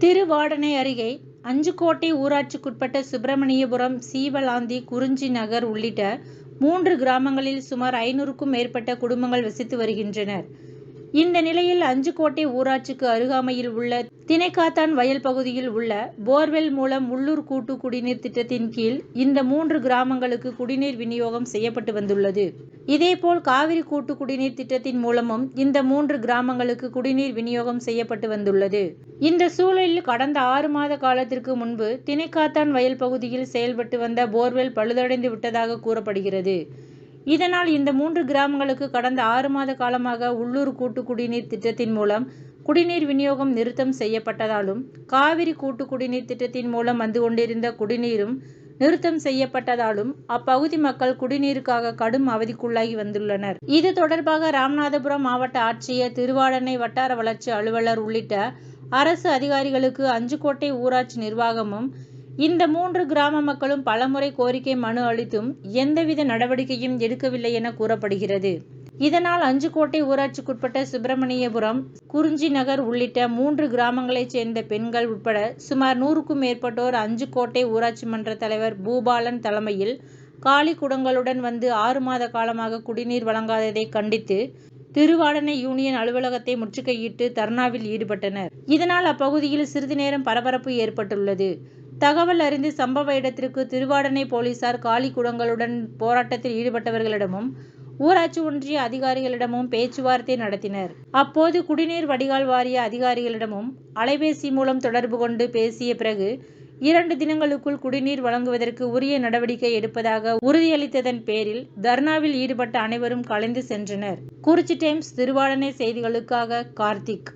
திருவாடனை அருகே அஞ்சுக்கோட்டை ஊராட்சிக்குட்பட்ட சுப்பிரமணியபுரம் சீவலாந்தி குறிஞ்சி நகர் உள்ளிட்ட மூன்று கிராமங்களில் சுமார் ஐநூறுக்கும் மேற்பட்ட குடும்பங்கள் வசித்து வருகின்றனர். இந்த நிலையில் அஞ்சுக்கோட்டை ஊராட்சிக்கு அருகாமையில் உள்ள திணைக்காத்தான் வயல் பகுதியில் உள்ள போர்வெல் மூலம் உள்ளூர் கூட்டு குடிநீர் திட்டத்தின் கீழ் இந்த மூன்று கிராமங்களுக்கு குடிநீர் விநியோகம் செய்யப்பட்டு வந்துள்ளது. இதேபோல் காவிரி கூட்டு குடிநீர் திட்டத்தின் மூலமும் இந்த மூன்று கிராமங்களுக்கு குடிநீர் விநியோகம் செய்யப்பட்டு வந்துள்ளது. இந்த சூழலில் கடந்த ஆறு மாத காலத்திற்கு முன்பு திணைக்காத்தான் வயல் பகுதியில் செயல்பட்டு வந்த போர்வெல் பழுதடைந்து விட்டதாக கூறப்படுகிறது. இதனால் இந்த மூன்று கிராமங்களுக்கு கடந்த ஆறு மாத காலமாக உள்ளூர் கூட்டு குடிநீர் திட்டத்தின் மூலம் குடிநீர் விநியோகம் நிறுத்தம் செய்யப்பட்டதாலும் காவிரி கூட்டு குடிநீர் திட்டத்தின் மூலம் வந்து கொண்டிருந்த குடிநீரும் நிறுத்தம் செய்யப்பட்டதாலும் அப்பகுதி மக்கள் குடிநீருக்காக கடும் அவதிக்குள்ளாகி வந்துள்ளனர். இது தொடர்பாக ராமநாதபுரம் மாவட்ட ஆட்சியர் திருவாடனை வட்டார வளர்ச்சி அலுவலர் உள்ளிட்ட அரசு அதிகாரிகளுக்கு அஞ்சுக்கோட்டை ஊராட்சி நிர்வாகமும் இந்த மூன்று கிராம மக்களும் பலமுறை கோரிக்கை மனு அளித்தும் எந்தவித நடவடிக்கையும் எடுக்கவில்லை என கூறப்படுகிறது. இதனால் அஞ்சுக்கோட்டை ஊராட்சிக்குட்பட்ட சுப்பிரமணியபுரம் குறிஞ்சி நகர் உள்ளிட்ட மூன்று கிராமங்களைச் சேர்ந்த பெண்கள் உட்பட சுமார் நூறுக்கும் மேற்பட்டோர் அஞ்சுக்கோட்டை ஊராட்சி மன்ற தலைவர் பூபாலன் தலைமையில் காலி குடங்களுடன் வந்து ஆறு மாத காலமாக குடிநீர் வழங்காததை கண்டித்து திருவாடனை யூனியன் அலுவலகத்தை முற்றுகையிட்டு தர்ணாவில் ஈடுபட்டனர். இதனால் அப்பகுதியில் சிறிது நேரம் பரபரப்பு ஏற்பட்டுள்ளது. தகவல் அறிந்து சம்பவ இடத்திற்கு திருவாடனை போலீசார் காலி குடங்களுடன் போராட்டத்தில் ஈடுபட்டவர்களிடமும் ஊராட்சி ஒன்றிய அதிகாரிகளிடமும் பேச்சுவார்த்தை நடத்தினர். அப்போது குடிநீர் வடிகால் வாரிய அதிகாரிகளிடமும் அலைபேசி மூலம் தொடர்பு கொண்டு பேசிய பிறகு இரண்டு தினங்களுக்குள் குடிநீர் வழங்குவதற்கு உரிய நடவடிக்கை எடுப்பதாக உறுதியளித்ததன் பேரில் தர்ணாவில் ஈடுபட்ட அனைவரும் கலைந்து சென்றனர். குறிச்சி டைம்ஸ் திருவாடனை செய்திகளுக்காக கார்த்திக்